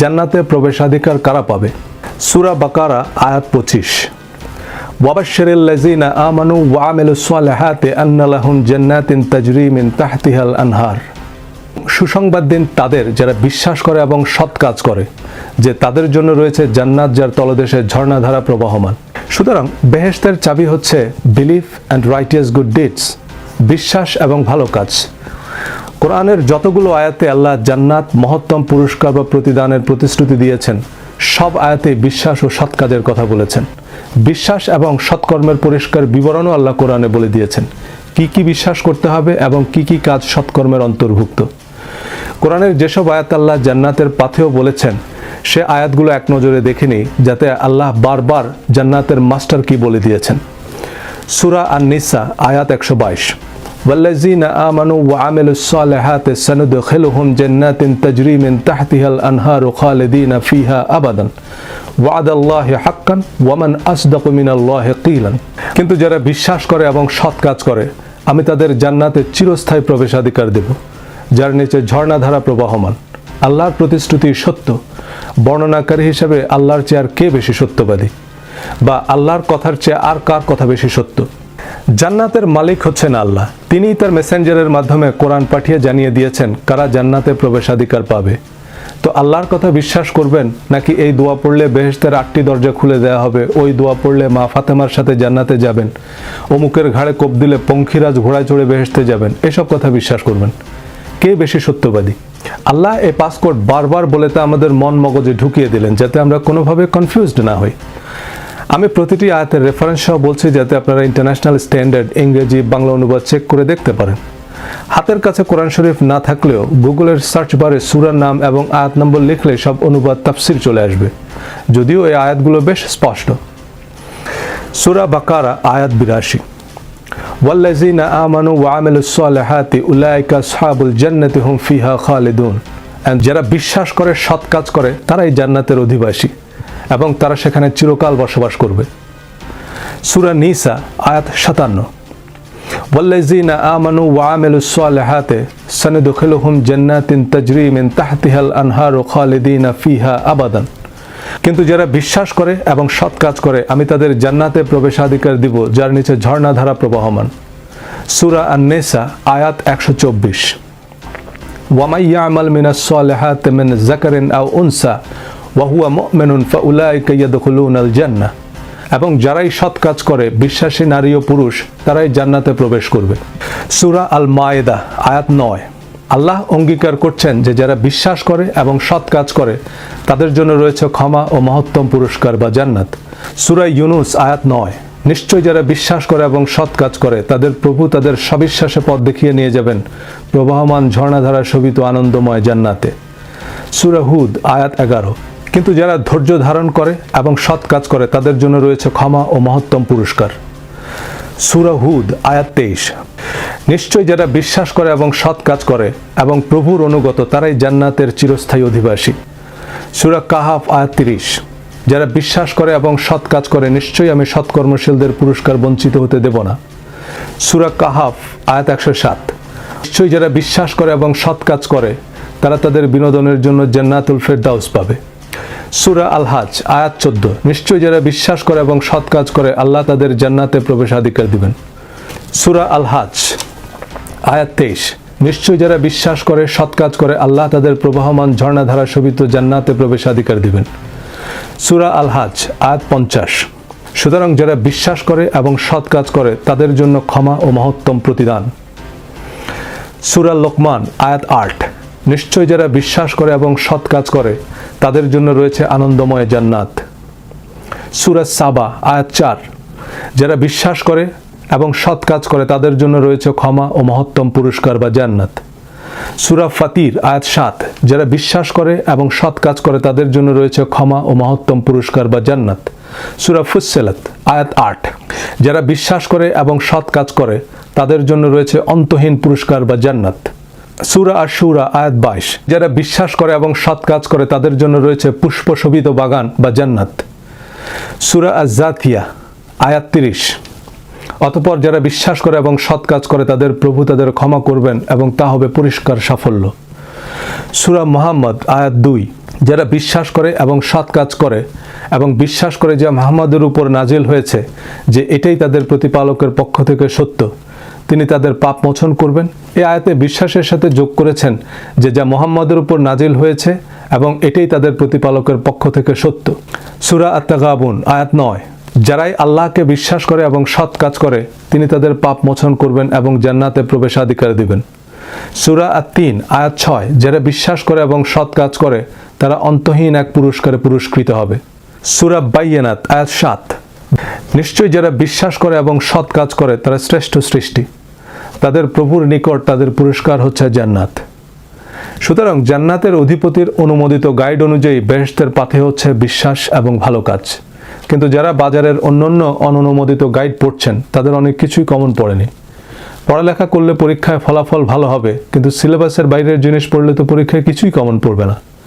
জান্নাতে প্রবেশাধিকার কারা পাবে সুরা বাকারা আয়াত পঁচিশ وبشر الذين آمنوا وعملوا الصالحات أن لهم جنات تجري من تحتها الأنهار সুসংবাদ দিন তাদের যারা বিশ্বাস করে এবং সৎ কাজ করে যে তাদের জন্য রয়েছে জান্নাত যার তলদেশে ঝর্ণাধারা প্রবাহমান সুতরাং বেহেশতের চাবি হচ্ছে belief and righteous good deeds বিশ্বাস এবং ভালো কাজ কোরআনের যতগুলো আয়াতে আল্লাহ জান্নাত, মহত্তম পুরস্কার বা প্রতিদানের প্রতিশ্রুতি দিয়েছেন, সব আয়াতে বিশ্বাস ও সৎ কাজের কথা বলেছেন। বিশ্বাস এবং সৎকর্মের পরিষ্কার বিবরণও আল্লাহ কোরআনে বলে দিয়েছেন। কি কি বিশ্বাস করতে হবে এবং কি কি কাজ সৎকর্মের অন্তর্ভুক্ত? কোরআনের যেসব আয়াত আল্লাহ জান্নাতের পাথেও বলেছেন, সে আয়াতগুলো এক নজরে দেখে নিই, যাতে আল্লাহ বারবার জান্নাতের মাস্টার কি বলে দিয়েছেন। সুরা আর নিসা আয়াত একশো বাইশ। والذين آمنوا وعملوا الصالحات سندخلهم جنات تجري من تحتها الأنهار خالدين فيها أبدا وعد الله حقا ومن أصدق من الله قيلا কিন্তু যারা বিশ্বাস করে এবং সৎ কাজ করে আমি তাদের জান্নাতে চিরস্থায়ী প্রবেশাধিকার দেব যার নিচে ঝর্ণাধারা প্রবাহমান আল্লাহর প্রতিশ্রুতি সত্য বর্ণনাকারী হিসেবে আল্লাহর চেয়ে আর কে বেশি সত্যবাদী বা আল্লাহর কথার চেয়ে আর কার কথা বেশি সত্য জান্নাতের মালিক হচ্ছেন আল্লাহ। তিনিই তার মেসেঞ্জারের মাধ্যমে কোরআন পাঠিয়ে জানিয়ে দিয়েছেন কারা জান্নাতে প্রবেশাধিকার পাবে। তো আল্লাহর কথা বিশ্বাস করবেন নাকি এই দোয়া পড়লে বেহেশতের আটটি দরজা খুলে দেওয়া হবে? ওই দোয়া পড়লে মা ফাতেমার সাথে জান্নাতে যাবেন। অমুকের ঘাড়ে কোপ দিলে পঙ্খিরাজ ঘোড়ায় চড়ে বেহেস্তে যাবেন। এসব কথা বিশ্বাস করবেন। কে বেশি সত্যবাদী? আল্লাহ এই পাসকোড বারবার বলে তা আমাদের মন মগজে ঢুকিয়ে দিলেন, যাতে আমরা কোনোভাবে কনফিউজড না হই। আমি প্রতিটি আয়াতের রেফারেন্স সহ বলছি যাতে আপনারা ইন্টারন্যাশনাল স্ট্যান্ডার্ড ইংরেজি বাংলা অনুবাদ চেক করে দেখতে পারেন হাতের কাছে কোরআন শরীফ না থাকলেও গুগলের সার্চ বারে সুরার নাম এবং আয়াত নম্বর লিখলে সব অনুবাদ তাফসির চলে আসবে যদিও এই আয়াতগুলো বেশ স্পষ্ট সুরা বাকারা আয়াত বিরাশি والذين آمنوا وعملوا الصالحات أولئك أصحاب الجنة هم فيها خالدون And যারা বিশ্বাস করে সৎ কাজ করে তারাই জান্নাতের অধিবাসী এবং তারা সেখানে চিরকাল বসবাস করবে। সুরা নিসা, আয়াত সাতান্ন। ওয়াল্লাজিনা আমানু ওয়া আমিলু সালিহাতে সানদুখিলুহুম জান্নাতিন তাজরি মিন তাহতিহাল আনহারু খালিদিনা ফিহা আবাদান। কিন্তু যারা বিশ্বাস করে এবং সৎ কাজ করে, আমি তাদের জান্নাতে প্রবেশাধিকার দিব, যার নিচে ঝর্ণাধারা প্রবাহমান। সুরা আন্নেসা, আয়াত একশো চব্বিশ। ওয়ামাইয়া আমাল মিনা মিনাস সালেহাত মিন জাকারিন আউ উনসা ওয়াহুয়া মেনুন ফাউলাইকা ইয়াদখুলুন আল জান্না এবং যারাই সৎ কাজ করে, বিশ্বাসী নারী ও পুরুষ, তারাই জান্নাতে প্রবেশ করবে। সুরা আল মায়েদা আয়াত নয়। আল্লাহ অঙ্গীকার করছেন যে যারা বিশ্বাস করে এবং সৎ কাজ করে, তাদের জন্য রয়েছে ক্ষমা ও মহত্তম পুরস্কার বা জান্নাত। সুরা ইউনুস, আয়াত নয়। নিশ্চয় যারা বিশ্বাস করে এবং সৎ কাজ করে, তাদের প্রভু তাদের সবিশ্বাসে পথ দেখিয়ে নিয়ে যাবেন। প্রবাহমান ঝর্ণাধারা শোভিত আনন্দময় জান্নাতে। সুরাহুদ আয়াত এগারো। কিন্তু যারা ধৈর্য ধারণ করে এবং সৎ কাজ করে, তাদের জন্য রয়েছে ক্ষমা ও মহত্তম পুরস্কার। সুরা হুদ, আয়াত তেইশ। নিশ্চয় যারা বিশ্বাস করে এবং সৎ কাজ করে এবং প্রভুর অনুগত, তারাই জান্নাতের চিরস্থায়ী অধিবাসী। সুরা কাহাফ, আয়াত তিরিশ। যারা বিশ্বাস করে এবং সৎ কাজ করে, নিশ্চয়ই আমি সৎকর্মশীলদের পুরস্কার বঞ্চিত হতে দেব না। সুরা কাহাফ, আয়াত একশো সাত। নিশ্চয়ই যারা বিশ্বাস করে এবং সৎ কাজ করে, তারা তাদের বিনোদনের জন্য জান্নাতুল ফেরদাউস পাবে। সুরা আল হাজ আয়াত চোদ্দ। নিশ্চয়ই যারা বিশ্বাস করে এবং সৎ কাজ করে, আল্লাহ তাদের জান্নাতে প্রবেশাধিকার দিবেন। সুরা আল হাজ আয়াত তেইশ। নিশ্চয়ই যারা বিশ্বাস করে, সৎ কাজ করে, আল্লাহ তাদের প্রবাহমান ঝর্ণাধারা শোভিত জান্নাতে প্রবেশাধিকার দিবেন। সুরা আল হাজ আয়াত পঞ্চাশ। সুতরাং যারা বিশ্বাস করে এবং সৎ কাজ করে, তাদের জন্য ক্ষমা ও মহত্তম প্রতিদান। সুরা লোকমান, আয়াত আট। নিশ্চয় যারা বিশ্বাস করে এবং সৎ কাজ করে, তাদের জন্য রয়েছে আনন্দময় জান্নাত। সুরা সাবা, আয়াত চার। যারা বিশ্বাস করে এবং সৎ কাজ করে, তাদের জন্য রয়েছে ক্ষমা ও মহত্তম পুরস্কার বা জান্নাত। সুরা ফাতির, আয়াত সাত। যারা বিশ্বাস করে এবং সৎ কাজ করে, তাদের জন্য রয়েছে ক্ষমা ও মহত্তম পুরস্কার বা জান্নাত। সুরা ফুসেলাত আয়াত আট। যারা বিশ্বাস করে এবং সৎ কাজ করে, তাদের জন্য রয়েছে অন্তহীন পুরস্কার বা জান্নাত। সুরা আর সুরা আয়াত বাইশ। যারা বিশ্বাস করে এবং সৎ কাজ করে, তাদের জন্য রয়েছে পুষ্পশোভিত বাগান বা জান্নাত। সুরা আজ জাথিয়া আয়াত তিরিশ। অতপর যারা বিশ্বাস করে এবং সৎ কাজ করে, তাদের প্রভু তাদের ক্ষমা করবেন এবং তা হবে পরিষ্কার সাফল্য। সুরা মোহাম্মদ, আয়াত দুই। যারা বিশ্বাস করে এবং সৎ কাজ করে, এবং বিশ্বাস করে যে মাহমদের উপর নাজিল হয়েছে, যে এটাই তাদের প্রতিপালকের পক্ষ থেকে সত্য। তিনি তাদের পাপ মোচন করবেন। এ আয়াতে বিশ্বাসের সাথে যোগ করেছেন যে যা মোহাম্মদের উপর নাজিল হয়েছে এবং এটাই তাদের প্রতিপালকের পক্ষ থেকে সত্য। সুরা আত্মাগাবুন আয়াত নয়। যারাই আল্লাহকে বিশ্বাস করে এবং সৎ কাজ করে, তিনি তাদের পাপ মোচন করবেন এবং জান্নাতে প্রবেশাধিকার দিবেন। সুরা আর তিন আয়াত ছয়, যারা বিশ্বাস করে এবং সৎ কাজ করে, তারা অন্তহীন এক পুরস্কারে পুরস্কৃত হবে। সুরা বাইয়ানাত, আয়াত সাত। নিশ্চয়ই যারা বিশ্বাস করে এবং সৎ কাজ করে, তারা শ্রেষ্ঠ সৃষ্টি। তাদের প্রভুর নিকট তাদের পুরস্কার হচ্ছে জান্নাত। সুতরাং জান্নাতের অধিপতির অনুমোদিত গাইড অনুযায়ী বেহেস্তের পাথে হচ্ছে বিশ্বাস এবং ভালো কাজ। কিন্তু যারা বাজারের অন্যান্য অননুমোদিত গাইড পড়ছেন, তাদের অনেক কিছুই কমন পড়েনি। পড়ালেখা করলে পরীক্ষায় ফলাফল ভালো হবে, কিন্তু সিলেবাসের বাইরের জিনিস পড়লে তো পরীক্ষায় কিছুই কমন পড়বে না।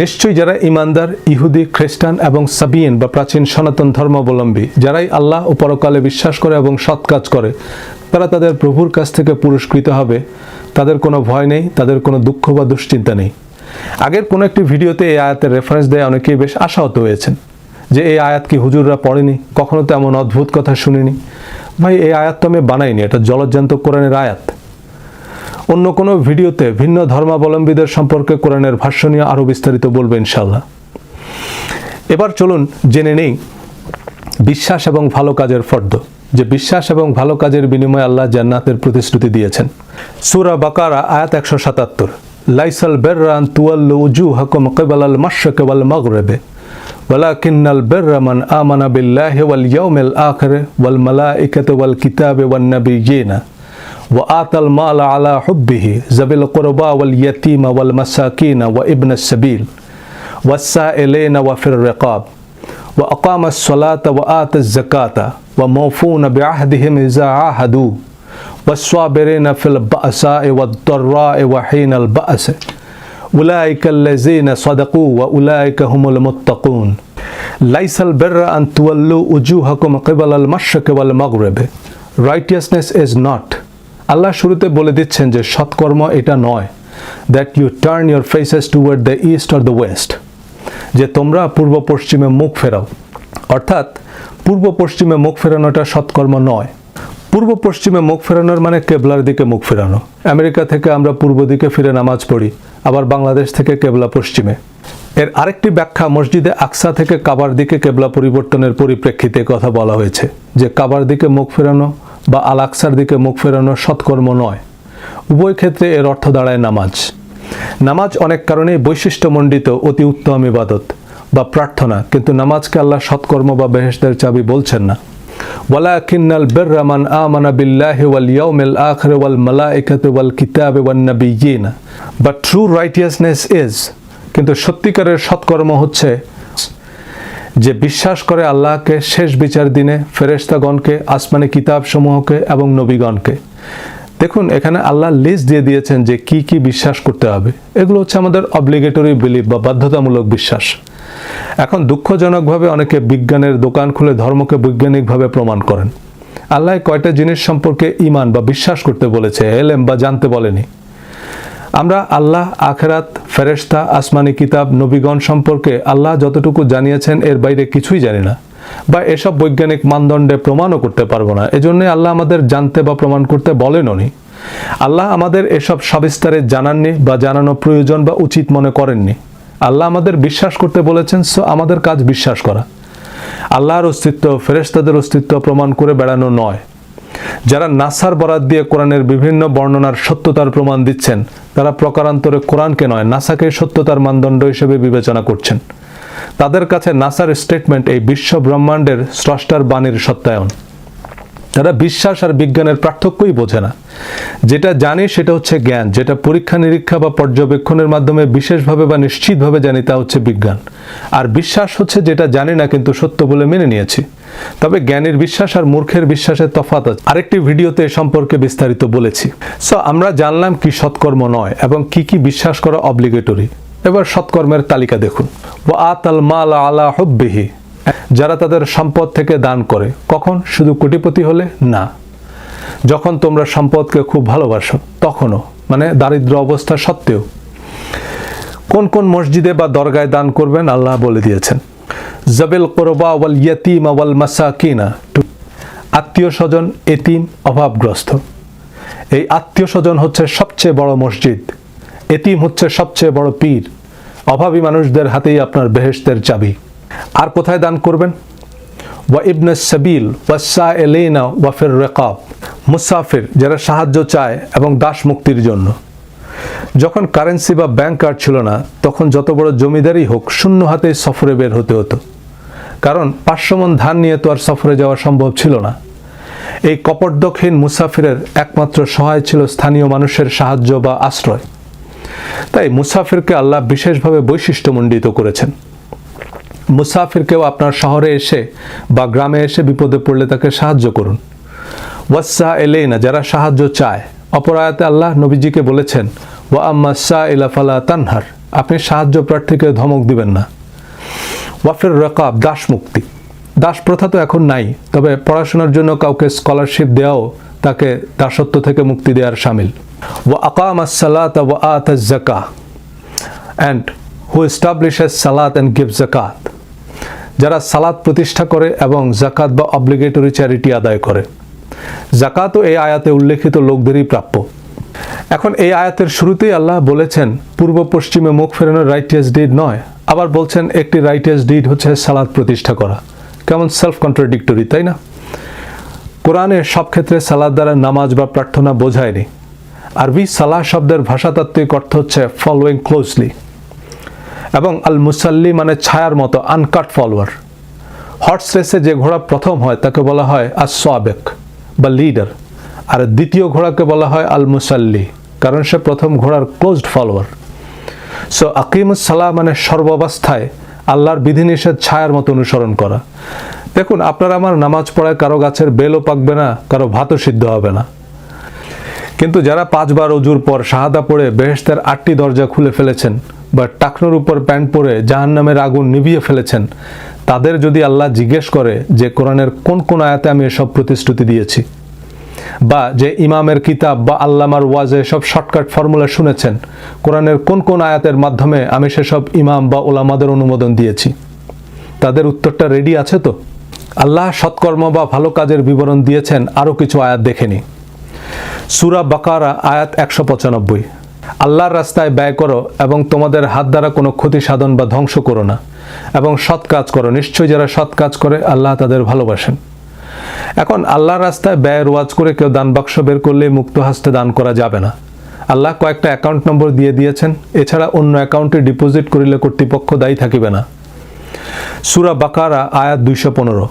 নিশ্চয়ই যারা ইমানদার, ইহুদি, খ্রিস্টান এবং সাবিয়েন বা প্রাচীন সনাতন ধর্মাবলম্বী, যারাই আল্লাহ ও পরকালে বিশ্বাস করে এবং সৎ কাজ করে, তারা তাদের প্রভুর কাছ থেকে পুরস্কৃত হবে। তাদের কোনো ভয় নেই, তাদের কোনো দুঃখ বা দুশ্চিন্তা নেই। আগের কোনো একটি ভিডিওতে এই আয়াতের রেফারেন্স দেয় অনেকেই বেশ আশাহত হয়েছেন যে এই আয়াত কি হুজুররা পড়েনি, কখনো তো এমন অদ্ভুত কথা শুনিনি। ভাই, এই আয়াত তো আমি বানাইনি, এটা জলজ্জান্ত কোরআনের আয়াত। অন্য কোনো ভিডিওতে ভিন্ন ধর্মাবলম্বীদের সম্পর্কে কোরআনের ভাষ্য নিয়ে আরও বিস্তারিত বলবে ইনশাল্লাহ এবার চলুন জেনে নেই বিশ্বাস এবং ভালো কাজের ফর্দ যে বিশ্বাস এবং ভালো কাজের বিনিময়ে আল্লাহ জান্নাতের প্রতিশ্রুতি দিয়েছেন সুরা বাকারা আয়াত একশো সাতাত্তর লাইসাল বেররান তুয়াল্লু উজু হকম কেবাল আল মাশাক ওয়াল মাগরেবে ولكن البر من آمن بالله واليوم الآخر والملائكة والكتاب والنبيين وآتى المال على حبه ذوي القربى واليتيم والمساكين وابن السبيل والسائلين وفي الرقاب. وأقام الصلاة وآتى الزكاة وموفون بعهدهم إذا عاهدوا. والصابرين في البأساء والضراء وحين البأس. أولئك الذين صدقوا وأولئك هم المتقون. ليس البر أن تولوا وجوهكم قبل المشرق والمغرب. Righteousness is not আল্লাহ শুরুতে বলে দিচ্ছেন যে সৎকর্ম এটা নয় that you turn your faces toward the east or the west যে তোমরা পূর্ব পশ্চিমে মুখ ফেরাও। অর্থাৎ, পূর্ব পশ্চিমে মুখ ফেরানোটা সৎকর্ম নয়। পূর্ব পশ্চিমে মুখ ফেরানোর মানে কেবলার দিকে মুখ ফেরানো। আমেরিকা থেকে আমরা পূর্ব দিকে ফিরে নামাজ পড়ি, আবার বাংলাদেশ থেকে কেবলা পশ্চিমে। এর আরেকটি ব্যাখ্যা মসজিদে আকসা থেকে কাবার দিকে কেবলা পরিবর্তনের পরিপ্রেক্ষিতে কথা বলা হয়েছে, যে কাবার দিকে মুখ ফেরানো বা আল আকসার দিকে মুখ ফেরানো সৎকর্ম নয় উভয় ক্ষেত্রে এর অর্থ দাঁড়ায় নামাজ নামাজ অনেক কারণেই বৈশিষ্ট্যমণ্ডিত অতি উত্তম ইবাদত বা প্রার্থনা কিন্তু নামাজকে আল্লাহ সৎকর্ম বা বেহেশদের চাবি বলছেন না ولكن البر من آمن بالله واليوم الآخر والملائكة والكتاب والنبيين But true righteousness is কিন্তু সত্যিকারের সৎকর্ম হচ্ছে যে বিশ্বাস করে আল্লাহকে শেষ বিচার দিনে ফেরেশতাগণকে, আসমানি কিতাবসমূহকে এবং নবীগণকে। দেখুন, এখানে আল্লাহ লিস্ট দিয়ে দিয়েছেন যে কি কি বিশ্বাস করতে হবে। এগুলো হচ্ছে আমাদের অব্লিগেটরি বিলিভ বা বাধ্যতামূলক বিশ্বাস। এখন দুঃখজনকভাবে অনেকে বিজ্ঞানের দোকান খুলে ধর্মকে বৈজ্ঞানিকভাবে প্রমাণ করেন। আল্লাহ কয়টা জিনিস সম্পর্কে ইমান বা বিশ্বাস করতে বলেছে, এলেম বা জানতে বলেনি। আমরা আল্লাহ, আখেরাত, ফেরেশতা, আসমানি কিতাব, নবীগণ সম্পর্কে আল্লাহ যতটুকু জানিয়েছেন, এর বাইরে কিছুই জানি না। বা এসব বৈজ্ঞানিক মানদণ্ডে প্রমাণও করতে পারব না। এজন্য আল্লাহ আমাদের জানতে বা প্রমাণ করতে বলেননি আল্লাহ আমাদের এসব সবিস্তারে জানাননি বা জানানো প্রয়োজন বা উচিত মনে করেননি। আল্লাহ আমাদের বিশ্বাস করতে বলেছেন, সো আমাদের কাজ বিশ্বাস করা। আল্লাহর অস্তিত্ব, ফেরেশতাদের অস্তিত্ব প্রমাণ করে বেড়ানো নয়। যারা নাসার বরাত দিয়ে কোরআনের বিভিন্ন বর্ণনার সত্যতার প্রমাণ দিচ্ছেন, তারা প্রকারান্তরে কোরআনকে নয়, নাসাকে সত্যতার মানদণ্ড হিসেবে বিবেচনা করছেন। তাদের কাছে নাসার স্টেটমেন্ট এই বিশ্ব ব্রহ্মাণ্ডের স্রষ্টার বাণীর সত্যায়ন। তারা বিশ্বাস আর বিজ্ঞানের পার্থক্যই বোঝে না। যেটা জানি সেটা হচ্ছে জ্ঞান। যেটা পরীক্ষা, নিরীক্ষা বা পর্যবেক্ষণের মাধ্যমে বিশেষভাবে বা নিশ্চিতভাবে জানি তা হচ্ছে বিজ্ঞান। আর বিশ্বাস হচ্ছে যেটা জানি না কিন্তু সত্য বলে মেনে নিয়েছি। তবে জ্ঞানের বিশ্বাস আর মূর্খের বিশ্বাসের তফাৎ আছে। আরেকটি ভিডিওতে এ সম্পর্কে বিস্তারিত বলেছি। সো আমরা জানলাম কি সৎকর্ম নয় এবং কি কি বিশ্বাস করা অব্লিগেটরি এবার সৎকর্মের তালিকা দেখুন। ও আতাল মাল আলা হব্বিহি। যারা তাদের সম্পদ থেকে দান করে, কখন শুধু কোটিপতি হলে? না। যখন তোমরা সম্পদকে খুব ভালোবাসো, তখনও মানে দারিদ্র অবস্থা সত্ত্বেও। কোন কোন মসজিদে বা দরগায় দান করবেন আল্লাহ বলে দিয়েছেন। জবেল কোরবা ওয়াল ইয়াতিম ওয়াল মাসাকিনা। আত্মীয় স্বজন এতিম, অভাবগ্রস্ত। এই আত্মীয় স্বজন হচ্ছে সবচেয়ে বড় মসজিদ। এতিম হচ্ছে সবচেয়ে বড় পীর। অভাবী মানুষদের হাতেই আপনার বেহেশতের চাবি। আর কোথায় দান করবেন? ওয়া ইবনে সাবিল ওয়াসা এলেনা ওয়াফের রেকাব। মুসাফির, যারা সাহায্য চায় এবং দাস মুক্তির জন্য। যখন কারেন্সি বা ব্যাংক কার্ড ছিল না, তখন যত বড় জমিদারই হোক, শূন্য হাতে সফরে বের হতে হতো। কারণ পাঁচশো মন ধান নিয়ে তো আর সফরে যাওয়া সম্ভব ছিল না। এই কপর্দকহীন মুসাফিরের একমাত্র সহায় ছিল স্থানীয় মানুষের সাহায্য বা আশ্রয়। তাই মুসাফিরকে আল্লাহ বিশেষভাবে বৈশিষ্ট্যমণ্ডিত করেছেন। মুসাফিরকেও আপনার শহরে এসে বা গ্রামে এসে বিপদে পড়লে তাকে সাহায্য করুন। ওয়াসা এলেইনা যারা সাহায্য চায়। অপরায়তে আল্লাহ নবীজিকে বলেছেন, ওয়া আম্মা সা ইলাফালা তানহার। আপনি সাহায্য প্রার্থীকে ধমক দিবেন না। ওয়াফের রকাব, দাস মুক্তি। দাস প্রথা তো এখন নাই, তবে পড়াশোনার জন্য কাউকে স্কলারশিপ দেওয়াও তাকে দাসত্ব থেকে মুক্তি দেওয়ার সামিল। ওয়া আকাম সালাত ওয়া আত জাকা অ্যান্ড হু এস্টাবলিশেস সালাত অ্যান্ড গিভ জাকাত যারা সালাদ প্রতিষ্ঠা করে এবং জাকাত বা অব্লিগেটরি চ্যারিটি আদায় করে। জাকাতও এই আয়াতে উল্লেখিত লোকদেরই প্রাপ্য। এখন এই আয়াতের শুরুতেই আল্লাহ বলেছেন, পূর্ব পশ্চিমে মুখ ফেরানোর রাইটিয়াস ডিড নয়, আবার বলছেন একটি রাইটিয়াস ডিড হচ্ছে সালাদ প্রতিষ্ঠা করা। কেমন সেলফ কন্ট্রাডিক্টরি তাই না? কোরআনে সব ক্ষেত্রে সালাদ দ্বারা নামাজ বা প্রার্থনা বোঝায়নি। আরবি সালাহ শব্দের ভাষাতাত্ত্বিক অর্থ হচ্ছে ফলোয়িং ক্লোজলি এবং আল মুসাল্লি মানে ছায়ার মতো আনকাট ফলোয়ার হর্স রেসে যে ঘোড়া প্রথম হয়, তাকে বলা হয় আর সোয়াবেক বা লিডার আর দ্বিতীয় ঘোড়াকে বলা হয় আল মুসাল্লি কারণ সে প্রথম ঘোড়ার ক্লোজড ফলোয়ার সো আকিমুসাল্লাহ মানে সর্বাবস্থায়, আল্লাহর বিধিনিষেধ ছায়ার মতো অনুসরণ করা। দেখুন, আপনার আমার নামাজ পড়ায় কারও গাছের বেলও পাকবে না, কারও ভাতও সিদ্ধ হবে না। কিন্তু যারা পাঁচবার অজুর পর শাহাদা পড়ে বেহেস্তের আটটি দরজা খুলে ফেলেছেন বা টাকনোর উপর প্যান্ট পরে জাহান নামের আগুন নিভিয়ে ফেলেছেন। তাদের যদি আল্লাহ জিজ্ঞেস করে যে কোরআনের কোন কোন আয়াতে আমি এসব প্রতিশ্রুতি দিয়েছি, বা যে ইমামের কিতাব বা আল্লামার ওয়াজে সব শর্টকাট ফর্মুলা শুনেছেন, কোরআনের কোন কোন আয়াতের মাধ্যমে আমি সেসব ইমাম বা ওলামাদের অনুমোদন দিয়েছি? তাদের উত্তরটা রেডি আছে তো? আল্লাহ সৎকর্ম বা ভালো কাজের বিবরণ দিয়েছেন, আরও কিছু আয়াত দেখেনি সুরা বাকারা, আয়াত একশো পঁচানব্বই। আল্লাহর রাস্তায় ব্যয় করো এবং তোমাদের হাত দ্বারা কোনো ক্ষতি সাধন বা ধ্বংস করো না। এবং সৎ কাজ করো। নিশ্চয়ই যারা সৎ কাজ করে, আল্লাহ তাদের ভালোবাসেন। এখন আল্লাহর রাস্তায় ব্যয়ের ওয়াজ করে কেউ দান বাক্স বের করলে মুক্ত হাসতে দান করা যাবে না। আল্লাহ কয়েকটা অ্যাকাউন্ট নম্বর দিয়ে দিয়েছেন। এছাড়া অন্য অ্যাকাউন্টে ডিপোজিট করিলে কর্তৃপক্ষ দায়ী থাকিবে না। সুরা বাকারা, আয়াত দুইশো পনেরো।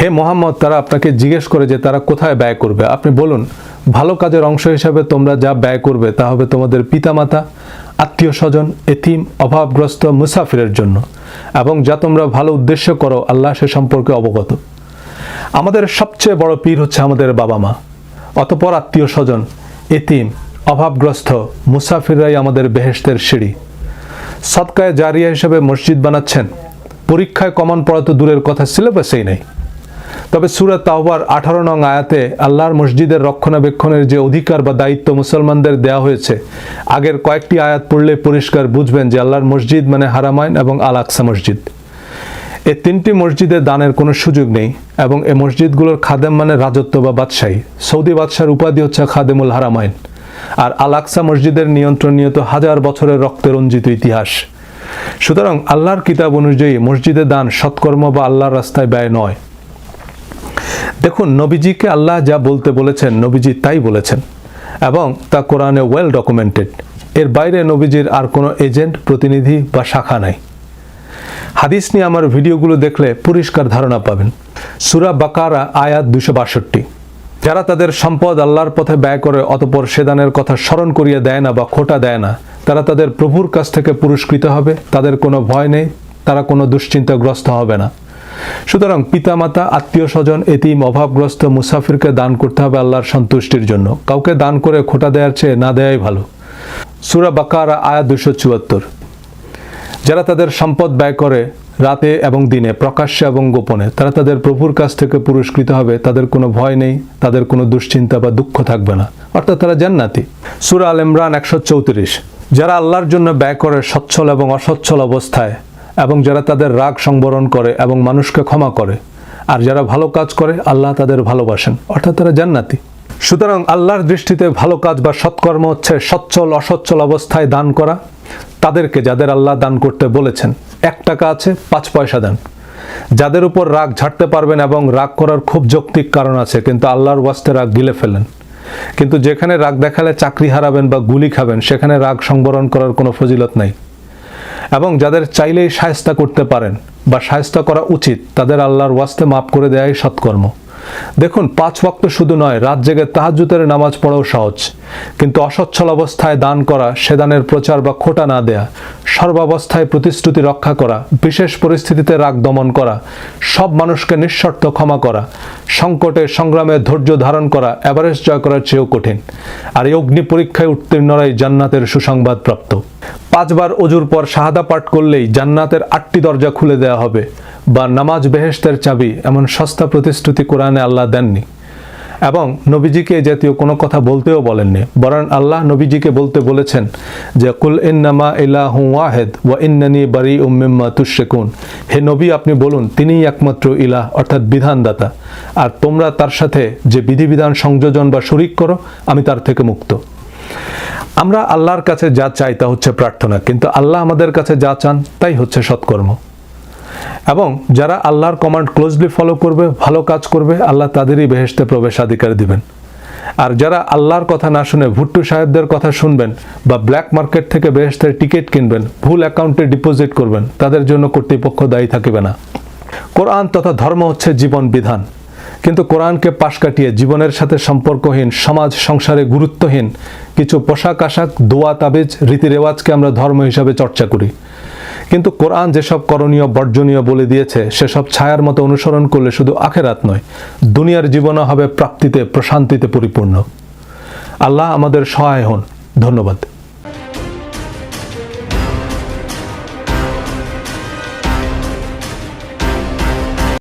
হে মোহাম্মদ, তারা আপনাকে জিজ্ঞেস করে যে তারা কোথায় ব্যয় করবে। আপনি বলুন ভালো কাজের অংশ হিসাবে তোমরা যা ব্যয় করবে তা হবে তোমাদের পিতামাতা আত্মীয় স্বজন এতিম, অভাবগ্রস্ত, মুসাফিরের জন্য। এবং যা তোমরা ভালো উদ্দেশ্য করো, আল্লাহ সে সম্পর্কে অবগত। আমাদের সবচেয়ে বড় পীর হচ্ছে আমাদের বাবা মা। অতপর আত্মীয় স্বজন এতিম, অভাবগ্রস্ত, মুসাফিররাই আমাদের বেহেস্তের সিঁড়ি। সৎকায় জারিয়া হিসেবে মসজিদ বানাচ্ছেন। পরীক্ষায় কমন পড়া তো দূরের কথা সিলেবাসেই নেই। তবে সুরাত তাওবার আঠারো নং আয়াতে আল্লাহর মসজিদের রক্ষণাবেক্ষণের যে অধিকার বা দায়িত্ব মুসলমানদের দেওয়া হয়েছে, আগের কয়েকটি আয়াত পড়লে পরিষ্কার বুঝবেন যে আল্লাহর মসজিদ মানে হারামাইন এবং আল আকসা মসজিদ। এই তিনটি মসজিদে দানের কোনো সুযোগ নেই এবং এ মসজিদগুলোর খাদেম মানে রাজত্ব বা বাদশাহী। সৌদি বাদশার উপাধি হচ্ছে খাদেমুল হারামাইন। আর আল আকসা মসজিদের নিয়ন্ত্রণ নিয়ত হাজার বছরের রক্তে রঞ্জিত ইতিহাস। সুতরাং আল্লাহর কিতাব অনুযায়ী মসজিদে দান সৎকর্ম বা আল্লাহর রাস্তায় ব্যয় নয়। দেখুন, নবীজিকে আল্লাহ যা বলতে বলেছেন, নবীজি তাই বলেছেন এবং তা কোরআনে ওয়েল ডকুমেন্টেড এর বাইরে নবীজির আর কোনো এজেন্ট, প্রতিনিধি বা শাখা নাই। হাদিস নিয়ে আমার ভিডিওগুলো দেখলে পরিষ্কার ধারণা পাবেন। সুরা বাকারা, আয়াত দুশো বাষট্টি। যারা তাদের সম্পদ আল্লাহর পথে ব্যয় করে, অতপর সেদানের কথা স্মরণ করিয়ে দেয় না বা খোটা দেয় না, তারা তাদের প্রভুর কাছ থেকে পুরস্কৃত হবে, তাদের কোনো ভয় নেই, তারা কোনো দুশ্চিন্তাগ্রস্ত হবে না। সুতরাং পিতামাতা আত্মীয় স্বজন এতিম, অভাবগ্রস্ত, মুসাফিরকে দান করতে হবে আল্লাহর সন্তুষ্টির জন্য। কাউকে দান করে খোটা দেওয়ার চেয়ে না দেয়াই ভালো। সুরা বাকারা, আয়াত দুশো চুয়াত্তর। যারা তাদের সম্পদ ব্যয় করে রাতে এবং দিনে, প্রকাশ্যে এবং গোপনে, তারা তাদের প্রভুর কাছ থেকে পুরস্কৃত হবে, তাদের কোনো ভয় নেই, তাদের কোনো দুশ্চিন্তা বা দুঃখ থাকবে না। অর্থাৎ তারা জান্নাতি। সুরা আল ইমরান একশো চৌত্রিশ। যারা আল্লাহর জন্য ব্যয় করে সচ্ছল এবং অসচ্ছল অবস্থায় এবং যারা তাদের রাগ সংবরণ করে এবং মানুষকে ক্ষমা করে, আর যারা ভালো কাজ করে, আল্লাহ তাদের ভালোবাসেন, অর্থাৎ তারা জান্নাতি। সুতরাং আল্লাহর দৃষ্টিতে ভালো কাজ বা সৎকর্ম হচ্ছে সচ্ছল, অসচ্ছল অবস্থায় দান করা। তাদেরকে যাদের আল্লাহ দান করতে বলেছেন, এক টাকা আছে, পাঁচ পয়সা দেন। যাদের উপর রাগ ঝাড়তে পারবেন এবং রাগ করার খুব যৌক্তিক কারণ আছে, কিন্তু আল্লাহর ওয়াস্তে রাগ গিলে ফেলেন। কিন্তু যেখানে রাগ দেখালে চাকরি হারাবেন বা গুলি খাবেন, সেখানে রাগ সংবরণ করার কোনো ফজিলত নাই। এবং যাদের চাইলেই সায়স্তা করতে পারেন বা সায়স্তা করা উচিত, তাদের আল্লাহর ওয়াস্তে মাফ করে দেয়াই সৎকর্ম। দেখুন, পাঁচ ওয়াক্ত শুধু নয়, রাত জেগে তাহাজুতের নামাজ পড়াও সহজ। কিন্তু অসচ্ছল অবস্থায় দান করা, সে দানের প্রচার বা খোটা না দেয়া, সর্বাবস্থায় প্রতিশ্রুতি রক্ষা করা, বিশেষ পরিস্থিতিতে রাগ দমন করা, সব মানুষকে নিঃশর্ত ক্ষমা করা, সংকটে, সংগ্রামে ধৈর্য ধারণ করা, এভারেস্ট জয় করার চেয়েও কঠিন। আর এই অগ্নি পরীক্ষায় উত্তীর্ণরাই জান্নাতের সুসংবাদ প্রাপ্ত পাঁচবার অজুর পর শাহাদা পাঠ করলেই জান্নাতের আটটি দরজা খুলে দেওয়া হবে। বা নামাজ বেহেস্তের চাবি, এমন সস্তা প্রতিশ্রুতি কোরআনে আল্লাহ দেননি। এবং নবীজিকে জাতীয় কোনো কথা বলতেও বলেননি। বরং আল্লাহ নবীজিকে বলতে বলেছেন যে, কুল ইন্নামা ইলাহু ওয়াহেদ ওয়া ইন্নানি বারি উম্মিম্মা তুশেকুন হে নবী, আপনি বলুন, তিনিই একমাত্র ইলাহ, অর্থাৎ বিধানদাতা। আর তোমরা তার সাথে যে বিধিবিধান সংযোজন বা শরিক করো, আমি তার থেকে মুক্ত। আমরা আল্লাহর কাছে যা চাই তা হচ্ছে প্রার্থনা, কিন্তু আল্লাহ আমাদের কাছে যা চান তাই হচ্ছে সৎকর্ম। এবং যারা আল্লাহর কমান্ড ক্লোজলি ফলো করবে, ভালো কাজ করবে, আল্লাহ তাদেরই বেহেশতে প্রবেশাধিকার দিবেন। আর যারা আল্লাহর কথা না শুনে ভুট্টু সাহেবদের কথা শুনবেন বা ব্ল্যাক মার্কেট থেকে বেহেস্তের টিকিট কিনবেন, ভুল অ্যাকাউন্টে ডিপোজিট করবেন, তাদের জন্য কর্তৃপক্ষ দায়ী থাকিবে না। কোরআন তথা ধর্ম হচ্ছে জীবন বিধান। কিন্তু কোরআনকে পাশ কাটিয়ে জীবনের সাথে সম্পর্কহীন, সমাজ সংসারে গুরুত্বহীন, কিছু পোশাক আশাক, দোয়া তাবিজ, রীতি রেওয়াজকে আমরা ধর্ম হিসাবে চর্চা করি। কিন্তু কোরআন যেসব করণীয়, বর্জনীয় বলে দিয়েছে, সেসব ছায়ার মতো অনুসরণ করলে শুধু আখেরাত নয়, দুনিয়ার জীবনও হবে প্রাপ্তিতে, প্রশান্তিতে পরিপূর্ণ। আল্লাহ আমাদের সহায় হন। ধন্যবাদ।